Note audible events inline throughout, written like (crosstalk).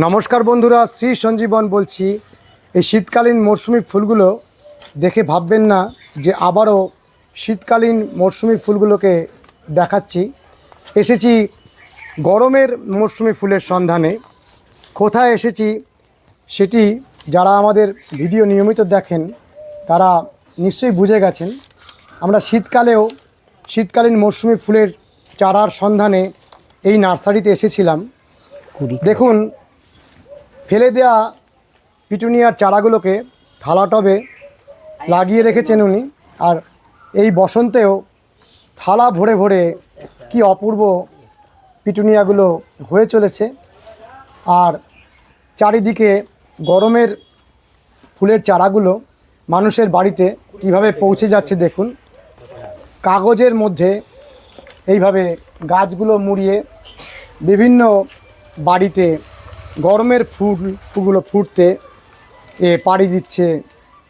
নমস্কার বন্ধুরা শ্রী সঞ্জীবন বলছি। এই শীতকালীন মরশুমি ফুলগুলো দেখে ভাববেন না যে আবারও শীতকালীন মরশুমি ফুলগুলোকে দেখাচ্ছি। এসেছি গরমের মরশুমি ফুলের সন্ধানে। কোথায় এসেছি সেটি যারা আমাদের ভিডিও নিয়মিত দেখেন তারা নিশ্চয়ই বুঝে গেছেন। আমরা শীতকালেও শীতকালীন মরশুমি ফুলের চারার সন্ধানে এই নার্সারিতে এসেছিলাম। দেখুন ফেলে দেওয়া পিটুনিয়ার চারাগুলোকে থালা টবে লাগিয়ে রেখেছেন উনি। আর এই বসন্তেও থালা ভরে ভরে কি অপূর্ব পিটুনিয়াগুলো হয়ে চলেছে। আর চারিদিকে গরমের ফুলের চারাগুলো মানুষের বাড়িতে কীভাবে পৌঁছে যাচ্ছে দেখুন। কাগজের মধ্যে এইভাবে গাছগুলো মুড়িয়ে বিভিন্ন বাড়িতে গরমের ফুল, ফুলগুলো ফুটতে এ পাড়ি দিচ্ছে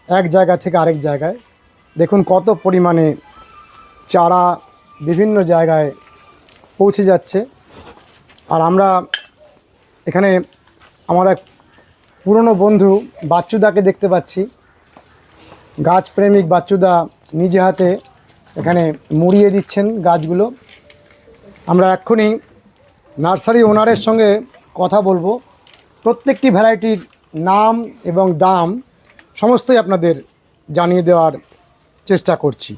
এক জায়গা থেকে আরেক জায়গায়। দেখুন কত পরিমাণে চারা বিভিন্ন জায়গায় পৌঁছে যাচ্ছে। আর আমরা এখানে আমার এক পুরনো বন্ধু বাচ্চুদাকে দেখতে পাচ্ছি। গাছপ্রেমিক বাচ্চুদা নিজে হাতে এখানে মুড়িয়ে দিচ্ছেন গাছগুলো। আমরা এক্ষুনি নার্সারি ওনারের সঙ্গে কথা বলব। প্রত্যেকটি ভ্যারাইটির নাম এবং দাম সমস্তই আপনাদের জানিয়ে দেওয়ার চেষ্টা করছি।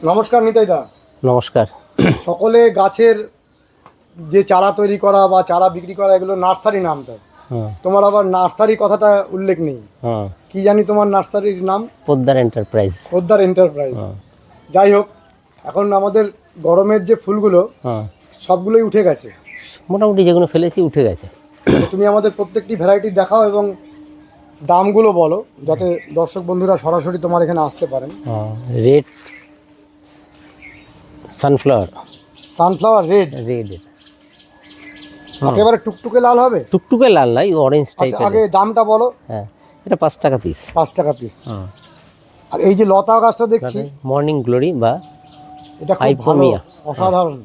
নমস্কার নিতাইদা। নমস্কার। সকলে গাছের যে চারা তৈরি করা বা চারা বিক্রি করা এগুলো নার্সারি নাম তো। তোমার আবার নার্সারি কথাটা উল্লেখ নেই। হুম কি জানি তোমার নার্সারির নাম? পোদ্দার এন্টারপ্রাইজ। পোদ্দার এন্টারপ্রাইজ। যাই হোক এখন আমাদের গরমের যে ফুলগুলো সবগুলোই উঠে গেছে। মোটামুটি যেগুলো ফেলেছি উঠে গেছে। তুমি আমাদের প্রত্যেকটি ভ্যারাইটি দেখাও এবং দামগুলো বলো যাতে দর্শক বন্ধুরা সরাসরি তোমার এখানে আসতে পারেন। Red sunflower sunflower red red একেবারে টুকটুকে লাল হবে? টুকটুকে লাল নাই অরেঞ্জ টাইপের আগে দামটা বলো। হ্যাঁ এটা পাঁচ টাকা পিস পাঁচ টাকা পিস আর এই যে লতা গাছটা দেখছি মর্নিং গ্লোরি বা এটা খুব ভালো অসাধারণ।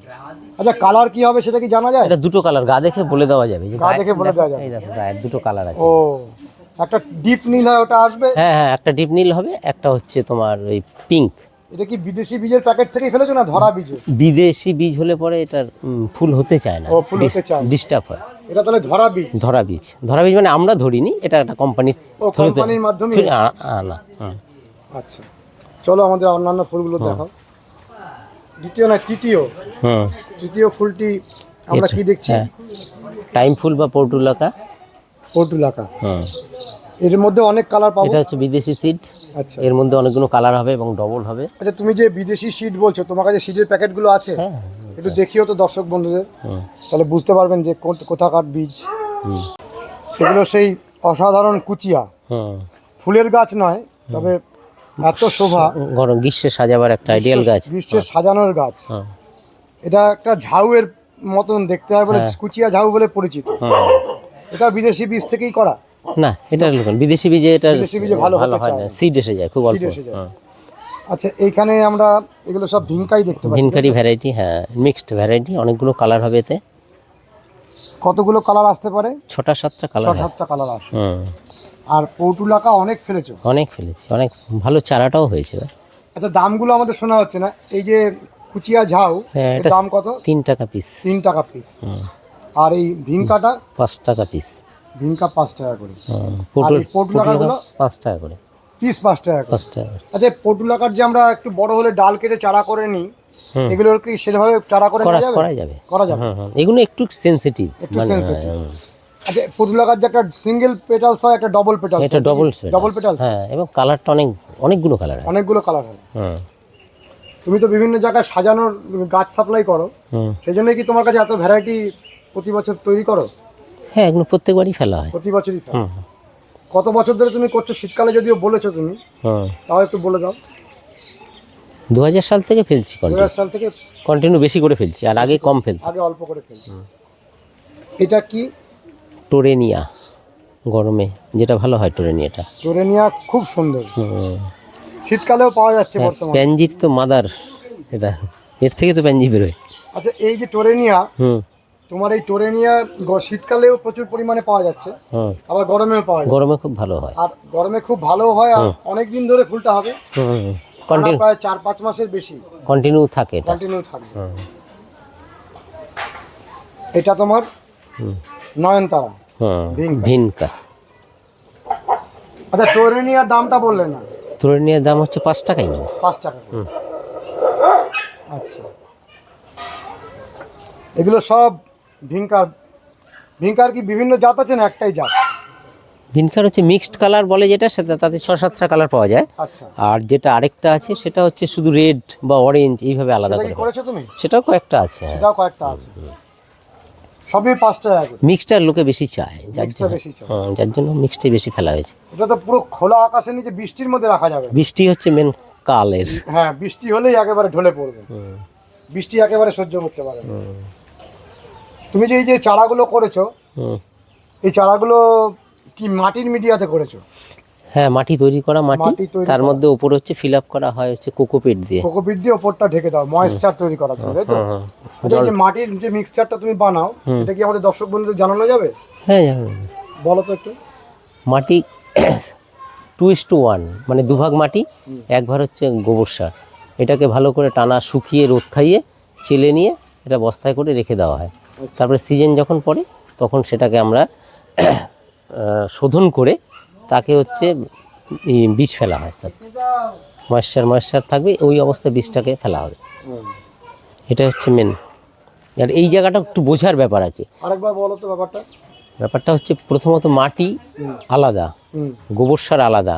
আচ্ছা কালার কি হবে সেটা কি জানা যায়? এটা দুটো কালার গা দেখে বলে দেওয়া যাবে গা দেখে বলে দেওয়া যাবে। এই দেখো গায়ের দুটো কালার আছে। ও একটা ডিপ নীল হয় ওটা আসবে? হ্যাঁ হ্যাঁ একটা ডিপ নীল হবে একটা হচ্ছে তোমার ওই পিঙ্ক এটা কি বিদেশি বীজের প্যাকেট থেকেই ফেলেছো না ধরা বীজে বিদেশি বীজ হলে পরে এটার ফুল হতে চায় না। ও, ফুল হতে চায়। ডিস্টার্ব হয়। এটা তাহলে ধরা বীজ? ধরা বীজ। ধরা বীজ মানে আমরা ধরিনি এটা একটা কোম্পানির কোম্পানির মাধ্যমে না আচ্ছা। চলো আমাদের অন্যান্য ফুলগুলো দেখাও। দ্বিতীয় না তৃতীয়। হুম তৃতীয় ফুলটি আমরা কি দেখছি? হ্যাঁ। টাইম ফুল বা পর্টুলাকা পর্টুলাকা হুম এর মধ্যে অনেক কালার পাবো? এটা হচ্ছে বিদেশি সিড আচ্ছা। এর মধ্যে অনেকগুলো কালার হবে এবং ডবল হবে। আচ্ছা তুমি যে বিদেশি সিড বলছো তোমার কাছে সিডের প্যাকেটগুলো আছে? হ্যাঁ। একটু দেখিও তো দর্শক বন্ধুদের। হুম তাহলে বুঝতে পারবেন যে কোন- কোথাকার বীজ। হুম। এগুলো সেই অসাধারণ কুচিয়া। হুম ফুলের গাছ নয় তবে এত শোভা। গরম গ্রীষ্মে সাজাবার একটা আইডিয়াল গাছ। গ্রীষ্মের সাজানোর গাছ। এটা একটা ঝাউয়ের মতন দেখতে হয় বলে কুচিয়া ঝাউ বলে পরিচিত। এটা বিদেশি বীজ থেকেই করা। না এটা বিদেশি বীজে এটা বিদেশি বীজে ভালো ভালো হয় না। সিড এসে যায় খুব অল্প। আচ্ছা এইখানে আমরা এগুলো সব ভিনকাই দেখতে পাচ্ছি। ভিনকারি ভ্যারাইটি হ্যাঁ মিক্সড ভ্যারাইটি অনেকগুলো কালার হবে এতে। কতগুলো কালার আসতে পারে? ছটা সাতটা কালার সাতটা কালার আসে। আর পৌটুলাকা অনেক ফেলেছো। অনেক ফেলেছি অনেক ভালো চারাটাও হয়েছে। আচ্ছা দামগুলো আমাদের শোনা হচ্ছে না। এই যে কুচিয়া ঝাউ হ্যাঁ, দাম কত? তিন টাকা পিস তিন টাকা পিস আর এই ভিনকাটা পাঁচ টাকা পিস ভিনকা পাঁচ টাকা করে। পটল পটুলাকাগুলো? পাঁচ টাকা করে। পিস পাঁচ টাকা করে। পাঁচ টাকা। আচ্ছা পটুলাকার যে আমরা একটু বড় হলে ডাল কেটে চারা করে নিই। এগুলোর কি সেভাবে চারা করে করা যাবে? করা যাবে। এগুলো একটু সেনসিটিভ একটু মানে sensitive। হুম, আচ্ছা পটুলাকার যে একটা সিঙ্গেল পেটালস হয় একটা ডবল পেটালস এটা ডবল ডবল পেটালস হ্যাঁ এবং কালারটা অনেক অনেকগুলো কালার অনেকগুলো কালার হয়। হুম। তুমি তো বিভিন্ন জায়গায় সাজানোর গাছ সাপ্লাই করো। সেই জন্যই কি তোমার কাছে এত ভ্যারাইটি প্রতি বছর তৈরি করো? হ্যাঁ এগুলো প্রত্যেকবারই ফেলা হয়। প্রতি বছরই ফেলো। কত বছর ধরে তুমি করছ? শীতকালে যদিও বলেছ তুমি তাও একটু বলে দাও। দু হাজার সাল থেকে ফেলছি দু হাজার সাল থেকে কন্টিনিউ বেশি করে ফেলছি আর আগে কম ফেলছি আগে অল্প করে ফেলছি। এটা কি? টোরেনিয়া গরমে যেটা ভালো হয় টোরেনিয়াটা। টোরেনিয়া খুব সুন্দর। শীতকালেও পাওয়া যাচ্ছে হ্যাঁ, বর্তমানে। প্যানজির তো মাদার এটা এর থেকে তো প্যানজি বেরোয়। আচ্ছা এই যে টোরেনিয়া হুম। তোমার এই টোরেনিয়া শীতকালেও প্রচুর পরিমাণে পাওয়া যাচ্ছে আবার গরমেও পাওয়া যায় গরমে খুব ভালো হয়। আর গরমে খুব ভালো হয় আর অনেক দিন ধরে ফুলটা হবে। কন্টিনিউ প্রায় চার পাঁচ মাসের বেশি। কন্টিনিউ থাকে এটা। কন্টিনিউ হুম। এটা তোমার নয়নতারা। ভিনকা। আচ্ছা টোরেনিয়ার দামটা বললেন না? তুরনিয়ার দাম হচ্ছে পাঁচ টাকাই নেব। পাঁচ টাকা। আচ্ছা। এগুলো সব ভিঙ্কার ভিঙ্কার কি বিভিন্ন জাত আছে না একটাই জাত? ভিনকার হচ্ছে মিক্সড কালার বলে যেটা সেটা তাতে ছ সাতটা কালার পাওয়া যায়। আচ্ছা। আর যেটা আরেকটা আছে সেটা হচ্ছে শুধু রেড বা অরেঞ্জ এইভাবে আলাদা করে সেটাও কয়েকটা আছে হ্যাঁ। সেটাও কয়েকটা আছে। সবই পাঁচ টাকা করে মিক্সটার লোকে বেশি চায় যার জন্য বেশি চায়। হ্যাঁ, যার জন্য মিক্সটাই বেশি ফেলা হয়েছে এটা তো পুরো খোলা আকাশের নিচে বৃষ্টির মধ্যে রাখা যাবে না। বৃষ্টি হচ্ছে মেন কালের হ্যাঁ বৃষ্টি হলেই একেবারে ঢলে পড়বে বৃষ্টি একেবারে সহ্য করতে পারে না। তুমি যে এই যে চারাগুলো করেছ হুম। এই চারাগুলো কি মাটির মিডিয়াতে করেছ হ্যাঁ মাটি তৈরি করা মাটি তার মধ্যে উপরে হচ্ছে ফিল আপ করা হয় হচ্ছে কোকোপিট দিয়ে। কোকোপিট দিয়ে ওপরটা ঢেকে দাও ময়েশ্চার তৈরি করার জন্য তাই তো। আচ্ছা যে মাটির যে মিক্সচারটা তুমি বানাও এটা কি আমাদের দর্শক বন্ধুদের জানানো যাবে? হ্যাঁ জানো। বলো তো একটু। মাটি টু ইস টু ওয়ান মানে দুভাগ মাটি এক ভাগ হচ্ছে গোবর সার। এটাকে ভালো করে টানা শুকিয়ে রোদ খাইয়ে চেলে নিয়ে এটা বস্তায় করে রেখে দেওয়া হয়। তারপরে সিজন যখন পড়ে তখন সেটাকে আমরা (clears throat) শোধন করে তাকে হচ্ছে বীজ ফেলা হয় ময়েশ্চার ময়েশ্চার থাকবে ওই অবস্থায় বীজটাকে ফেলা হবে। এটা হচ্ছে মেন আর এই জায়গাটা একটু বোঝার ব্যাপার আছে। আরেকবার বলো তো ব্যাপারটা। ব্যাপারটা হচ্ছে প্রথমত মাটি আলাদা গোবর সার আলাদা।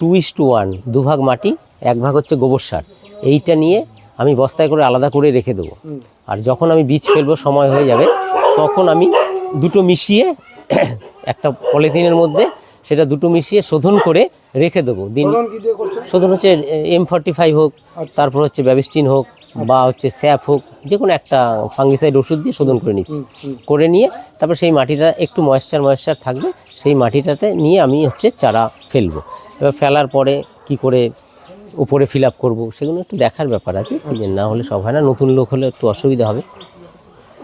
টু ইস টু ওয়ান দুভাগ মাটি এক ভাগ হচ্ছে গোবর সার। এইটা নিয়ে আমি বস্তায় করে আলাদা করে রেখে দেবো। আর যখন আমি বীজ ফেলব সময় হয়ে যাবে তখন আমি দুটো মিশিয়ে (clears throat) একটা পলিথিনের মধ্যে সেটা দুটো মিশিয়ে শোধন করে রেখে দেবো। দিন শোধন হচ্ছে এম ফর্টি ফাইভ হোক তারপর হচ্ছে ব্যাবিস্টিন হোক বা হচ্ছে স্যাপ হোক যে কোনো একটা ফাঙ্গিসাইড ওষুধ দিয়ে শোধন করে নিচ্ছি। করে নিয়ে তারপর সেই মাটিটা একটু ময়েশ্চার ময়েশ্চার থাকবে সেই মাটিটাতে নিয়ে আমি হচ্ছে চারা ফেলব। এবার ফেলার পরে কি করে উপরে ফিল আপ করব সেগুলো একটু দেখার ব্যাপার আছে সিজন না হলে সব হয় না নতুন লোক হলে একটু অসুবিধা হবে।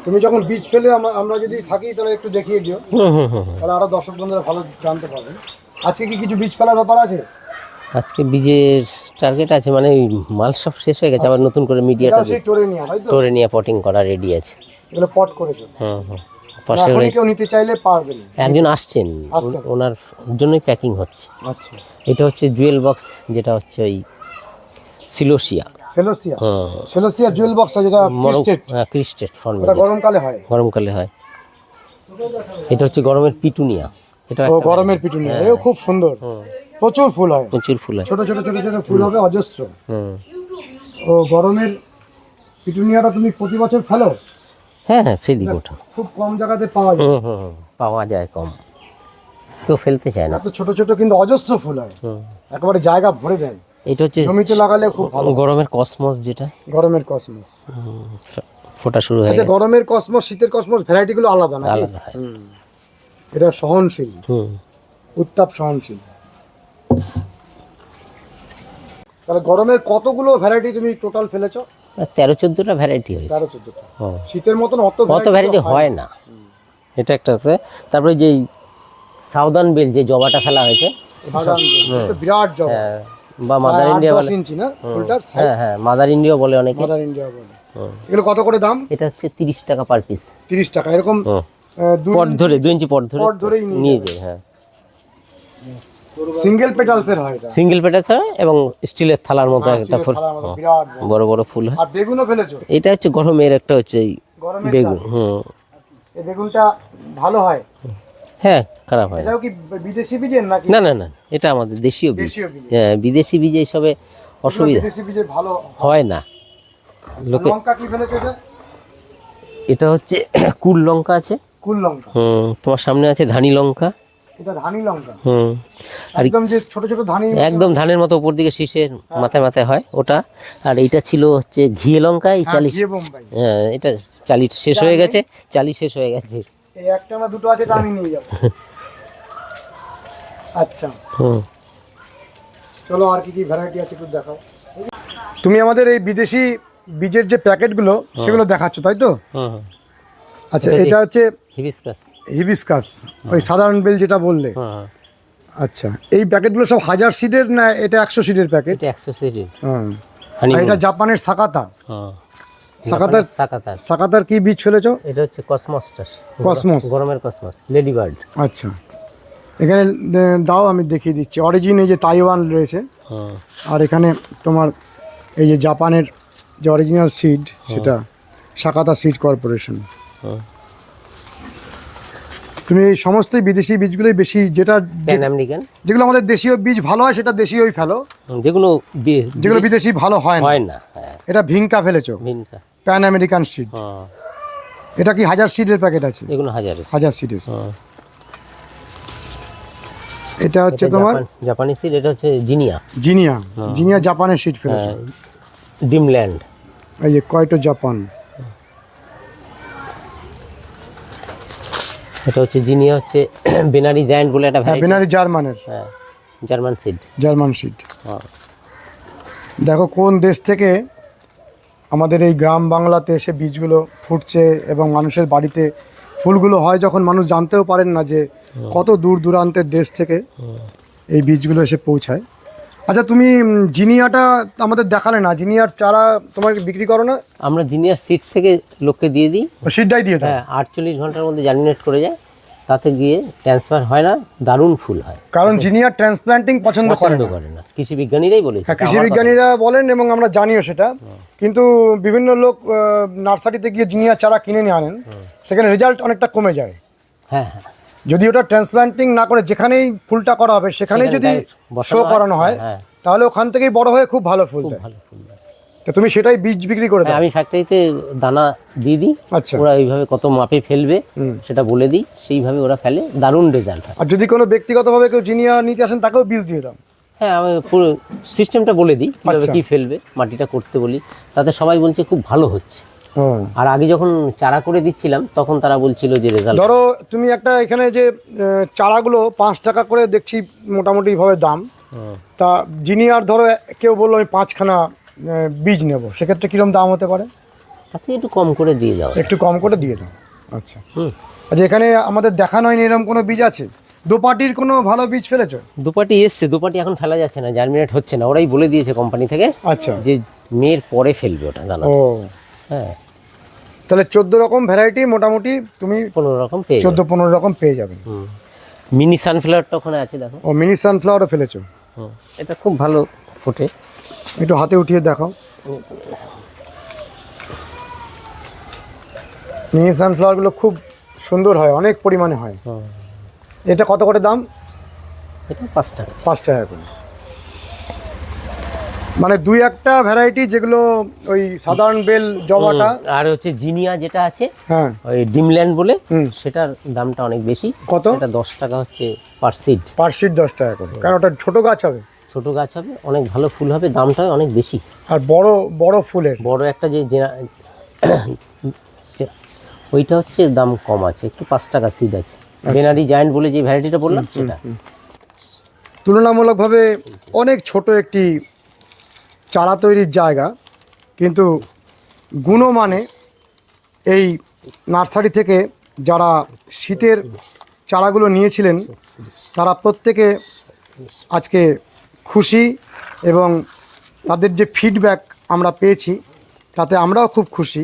তুমি যখন বীজ ফেলে আমরা যদি থাকি তাহলে একটু দেখিয়ে দিও। তাহলে আরও দর্শক বন্ধুরা ভালো জানতে পারবেন আজকে কি কিছু বীজ ফেলার ব্যাপার আছে? আজকে বীজের টার্গেট আছে মানে মাল সব শেষ হয়ে গেছে আবার নতুন করে মিডিয়াটা টোরে নিয়ে পটিং করা রেডি আছে। এগুলো পট করেছ? হুম হুম। পাশে কেউ নিতে চাইলে পারবেন একজন আসছেন আসছেন। ওনার জন্যই প্যাকিং হচ্ছে। আচ্ছা। এটা হচ্ছে জুয়েল বক্স যেটা হচ্ছে ওই সিলোসিয়া সেলোসিয়া। হুম সেলোসিয়া জুয়েল বক্স যেটা ক্রিস্টেড ক্রিস্টেড ফর্মে। ওটা গরমকালে হয়। গরমকালে হয়। এটা হচ্ছে গরমের পিটুনিয়া। এটা ও গরমের পিটুনিয়া। এও খুব সুন্দর। প্রচুর ফুল হয়। প্রচুর ফুল হয়। ছোট ছোট ছোট ছোট ফুল হবে অজস্র। হুম। ও গরমের পিটুনিয়াটা তুমি প্রতি বছর ফেলো? হ্যাঁ হ্যাঁ ফেলি ওটা খুব কম জায়গাতে পাওয়া যায়। হুম পাওয়া যায় কম। কেউ ফেলতে চায় না। এত ছোট ছোট কিন্তু অজস্র ফুল হয়। একেবারে জায়গা ভরে দেয় এটা হচ্ছে জমিতে লাগালে খুব ভালো। গরমের কসমস যেটা। গরমের কসমস। ফোটা শুরু হয়ে আচ্ছা গেছে। গরমের কসমস শীতের কসমস ভ্যারাইটি গুলো আলাদা না আলাদা এটা সহনশীল। হুম। উত্তাপ সহনশীল। তাহলে গরমের কতগুলো ভ্যারাইটি তুমি টোটাল ফেলেছো? তেরো চোদ্দোটা ভ্যারাইটি হয়েছে। তেরো চোদ্দটা। শীতের মতন অত অত ভ্যারাইটি হয় না। এটা একটা আছে। তারপরে যে সাউদার্ন বেল যে জবাটা ফেলা হয়েছে। বিরাট জব। হ্যাঁ, বা মাদার ইন্ডিয়া বলে। ইঞ্চি না? ফুলটার হ্যাঁ হ্যাঁ মাদার ইন্ডিয়া বলে অনেকে। মাদার ইন্ডিয়া বলে। এগুলো কত করে দাম? এটা হচ্ছে তিরিশ টাকা পার পিস তিরিশ টাকা এরকম পট ধরে দুই ইঞ্চি পট ধরে পট ধরেই নিয়ে যায় হ্যাঁ। সিঙ্গেল পেটালস এর হয় এটা? সিঙ্গেল হয় এবং স্টিলের থালার মতো একটা ফুল। বড়। বড় ফুল হয়। আর বেগুনও ফেলেছো? এটা হচ্ছে গরমের একটা হচ্ছে এই বেগুন হুম। এই বেগুনটা ভালো হয়? হ্যাঁ খারাপ হয় না। এটাও কি বিদেশি বীজের নাকি? না না না এটা আমাদের দেশীয় বীজ হ্যাঁ বিদেশি বীজ এইসবে অসুবিধা। বিদেশি ভালো হয় না। লোকে লঙ্কা কি ফেলেছো এটা? হচ্ছে (clears throat) কুল লঙ্কা আছে। কুল লঙ্কা। হুম তোমার সামনে আছে ধানি লঙ্কা। এটা ধানি লঙ্কা। হুম একদম যে ছোট ছোট ধানি একদম ধানের মতো উপর দিকে শীষের মাথায় মাথায় হয় ওটা। আর এইটা ছিল হচ্ছে ঘিয়ে লঙ্কা এই চালিশ হ্যাঁ এটা চালি শেষ হয়ে গেছে। চালি শেষ হয়ে গেছে। এই একটা না দুটো আছে তা আমি নিয়ে যাব। আচ্ছা। হুম। চলো আর কি কি ভ্যারাইটি আছে একটু দেখাও। তুমি আমাদের এই বিদেশি বীজের যে প্যাকেটগুলো সেগুলো দেখাচ্ছ তাই তো। আচ্ছা এটা হচ্ছে হিবিসকাস হিবিসকাস ওই সাধারণ বেল যেটা বললে। আচ্ছা এই প্যাকেটগুলো সব হাজার সিটের না এটা একশো সিডের প্যাকেট? একশো সিডি হ্যাঁ এটা জাপানের সাকাতা। হ্যাঁ সাকাতার সাকাতার। সাকাতার কি বীজ ফেলেছো? এটা হচ্ছে কসমসটাস। কসমস। গরমের কসমস লেডি বার্ড। আচ্ছা। এখানে দাও আমি দেখিয়ে দিচ্ছি। অরিজিন এই যে তাইওয়ান রয়েছে আর এখানে তোমার এই যে জাপানের যে অরিজিনাল সিড সেটা সাকাতা সিড কর্পোরেশন তুমি এই সমস্ত বিদেশি বীজগুলোই বেশি যেটা প্যান আমেরিকান যেগুলো আমাদের দেশীয় বীজ ভালো হয় সেটা দেশীয়ই ফেলো। যেগুলো যেগুলো বিদেশি ভালো হয় না। হয় না এটা ভিঙ্কা ফেলেছো। প্যান আমেরিকান সিড এটা কি হাজার সিডের প্যাকেট আছে? এগুলো হাজারের। হাজার সিডের এটা হচ্ছে তোমার জাপানি সিড এটা হচ্ছে জিনিয়া। জিনিয়া। জিনিয়া জাপানের সিড ফেলেছো। হ্যাঁ ডিমল্যান্ড। এই যে কয়টো জাপান? এটা হচ্ছে জিনিয়া হচ্ছে (clears throat) বেনারি জায়ান্ট বলে একটা ভ্যারাইটি বেনারি জার্মানের। হ্যাঁ জার্মান সিড জার্মান সিড হ্যাঁ। দেখো কোন দেশ থেকে আমাদের এই গ্রাম বাংলাতে এসে বীজগুলো ফুটছে এবং মানুষের বাড়িতে ফুলগুলো হয় যখন মানুষ জানতেও পারেন না যে কত দূর দূরান্তের দেশ থেকে এই বীজগুলো এসে পৌঁছায়। আচ্ছা তুমি জিনিয়াটা আমাদের দেখালে না। জিনিয়ার চারা তোমার বিক্রি করো না? আমরা জিনিয়ার সিট থেকে লোককে দিয়ে দিই। সিডটাই দিয়ে হ্যাঁ আটচল্লিশ ঘণ্টার মধ্যে জার্মিনেট করে যায়। তাতে গিয়ে ট্রান্সফার হয় না দারুণ ফুল হয়। কারণ জিনিয়ার ট্রান্সপ্ল্যান্টিং পছন্দ পছন্দ করে না। কৃষি বিজ্ঞানীরাই বলেছে হ্যাঁ কৃষি বিজ্ঞানীরা বলেন এবং আমরা জানিও সেটা। কিন্তু বিভিন্ন লোক নার্সারিতে গিয়ে জিনিয়া চারা কিনে নিয়ে আনেন সেখানে রেজাল্ট অনেকটা কমে যায়। হ্যাঁ হ্যাঁ। যদি ওটা ট্রান্সপ্লান্টিং না করে যেখানেই ফুলটা করা হবে সেখানেই সেখানে যদি শো করানো হয় হ্যাঁ। তাহলে ওখান থেকেই বড় হয়ে খুব ভালো ফুল দেয়। তো তুমি সেটাই বীজ বিক্রি করে হ্যাঁ, দাও। আমি ফ্যাক্টরিতে দানা দিয়ে দিই আচ্ছা। ওরা এইভাবে কত মাপে ফেলবে সেটা বলে দিই সেইভাবে ওরা ফেলে দারুণ রেজাল্ট হয়। আর যদি কোনো ব্যক্তিগতভাবে কেউ জিনিয়া নিতে আসেন তাকেও বীজ দিয়ে দাও। হ্যাঁ আমি পুরো সিস্টেমটা বলে দিই কীভাবে আচ্ছা। কী ফেলবে মাটিটা করতে বলি তাতে সবাই বলছে খুব ভালো হচ্ছে। হ্যাঁ আর আগে যখন চারা করে দিচ্ছিলাম তখন তারা বলছিল যে রেজাল্ট ধরো তুমি একটা এখানে যে চারাগুলো পাঁচ টাকা করে দেখছি মোটামুটি ভাবে দাম। তা যিনি আর ধরো কেউ বলল আমি পাঁচখানা বীজ নেব। সেক্ষেত্রে কিরম দাম হতে পারে? তাতে একটু কম করে দিয়ে দাও একটু কম করে দিয়ে দাও। আচ্ছা। আচ্ছা এখানে আমাদের দেখানো হয়নি এরকম কোনো বীজ আছে? দোপাটির কোনো ভালো বীজ ফেলেছো? দুপাটি এসছে দুপাটি এখন ফেলা যাচ্ছে না জার্মিনেট হচ্ছে না। ওরাই বলে দিয়েছে কোম্পানি থেকে আচ্ছা। যে মেয়ের পরে ফেলবে ওটা দানা। ও। হ্যাঁ। তাহলে চোদ্দ রকম ভ্যারাইটি মোটামুটি তুমি পনেরো রকম পেয়ে চোদ্দ পনেরো রকম পেয়ে যাবে। মিনি সানফ্লাওয়ারটা ওখানে আছে দেখো। ও মিনি সানফ্লাওয়ারও ফেলেছো? এটা খুব ভালো ফোটে। একটু হাতে উঠিয়ে দেখাও। মিনি সানফ্লাওয়ারগুলো খুব সুন্দর হয় অনেক পরিমাণে হয়। এটা কত করে দাম? এটা পাঁচ টাকা। পাঁচ টাকা করে। মানে দুই একটা ভ্যারাইটি যেগুলো ওই সাধারণ বেল জবাটা। আর হচ্ছে জিনিয়া যেটা আছে হ্যাঁ। ওই ডিমল্যান্ড বলে সেটার দামটা অনেক বেশি। কত? এটা দশ টাকা হচ্ছে পার সিড পার সিট দশ টাকা করে। কারণ ওটা ছোট গাছ হবে। ছোট গাছ হবে অনেক ভালো ফুল হবে দামটা অনেক বেশি। আর বড় বড় ফুলের। বড় একটা যে (coughs) ওইটা হচ্ছে দাম কম আছে একটু পাঁচ টাকা সিড আছে। বেনারি জায়েন্ট বলে যে ভ্যারাইটিটা বললাম সেটা। তুলনামূলকভাবে অনেক ছোট একটি চারা তৈরির জায়গা, কিন্তু গুণমানে এই নার্সারি থেকে যারা শীতের চারাগুলো নিয়েছিলেন, তারা প্রত্যেকে আজকে খুশি এবং তাদের যে ফিডব্যাক আমরা পেয়েছি, তাতে আমরাও খুব খুশি।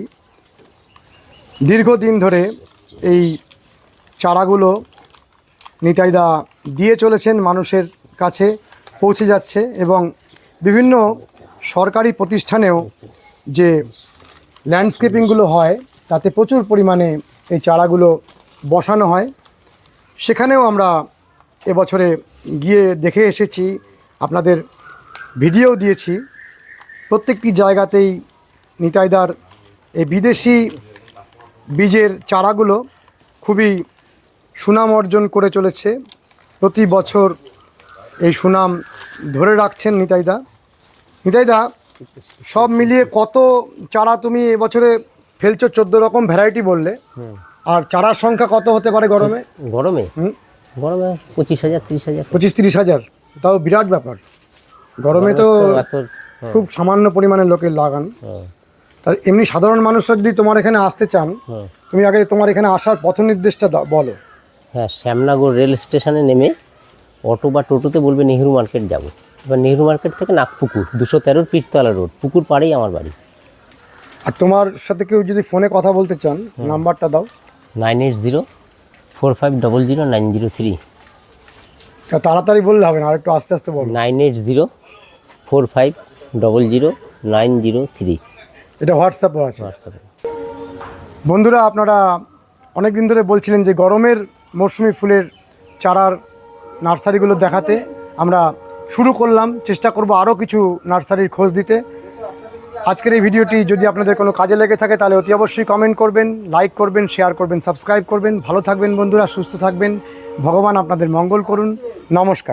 দীর্ঘদিন ধরে এই চারাগুলো নিতাইদা দিয়ে চলেছেন, মানুষের কাছে পৌঁছে যাচ্ছে এবং বিভিন্ন সরকারি প্রতিষ্ঠানেও যে ল্যান্ডস্কেপিংগুলো হয়, তাতে প্রচুর পরিমাণে এই চারাগুলো বসানো হয়। সেখানেও আমরা এবছরে গিয়ে দেখে এসেছি, আপনাদের ভিডিও দিয়েছি। প্রত্যেকটি জায়গাতেই নিতাইদার এই বিদেশি বীজের চারাগুলো খুবই সুনাম অর্জন করে চলেছে। প্রতি বছর এই সুনাম ধরে রাখছেন নিতাইদা। নিতাইদা সব মিলিয়ে কত চারা তুমি এবছরে ফেলছো? চোদ্দ রকম ভ্যারাইটি বললে। আর চারার সংখ্যা কত হতে পারে গরমে? গরমে? গরমে পঁচিশ হাজার তিরিশ হাজার। পঁচিশ তিরিশ হাজার। তাও বিরাট ব্যাপার। গরমে তো হ্যাঁ, খুব সামান্য পরিমাণে লোকের লাগান। হ্যাঁ। তা এমনি সাধারণ মানুষরা যদি তোমার এখানে আসতে চান তুমি আগে তোমার এখানে আসার পথ নির্দেশটা দাও- বলো। হ্যাঁ শ্যামনগর রেল স্টেশনে নেমে অটো বা টোটোতে বলবে নেহেরু মার্কেট যাব। এবার নেহেরু মার্কেট থেকে নাগপুকুর দুশো তেরোর পীরতলা রোড পুকুর পাড়েই আমার বাড়ি। আর তোমার সাথে কেউ যদি ফোনে কথা বলতে চান নাম্বারটা দাও। Nine eight zero four five double zero nine zero three. তা তাড়াতাড়ি বললে হবে না আর একটু আস্তে আস্তে বলো। Nine eight zero four five double zero nine zero three. এটা হোয়াটসঅ্যাপও আছে। হোয়াটসঅ্যাপে। বন্ধুরা আপনারা অনেক দিন ধরে বলছিলেন যে গরমের মরশুমি ফুলের চারার নার্সারিগুলো দেখাতে আমরা শুরু করলাম। চেষ্টা করব আরও কিছু নার্সারির খোঁজ দিতে। আজকের এই ভিডিওটি যদি আপনাদের কোনো কাজে লেগে থাকে, তাহলে অতি অবশ্যই কমেন্ট করবেন লাইক করবেন শেয়ার করবেন সাবস্ক্রাইব করবেন। ভালো থাকবেন বন্ধুরা, সুস্থ থাকবেন। ভগবান আপনাদের মঙ্গল করুন। নমস্কার।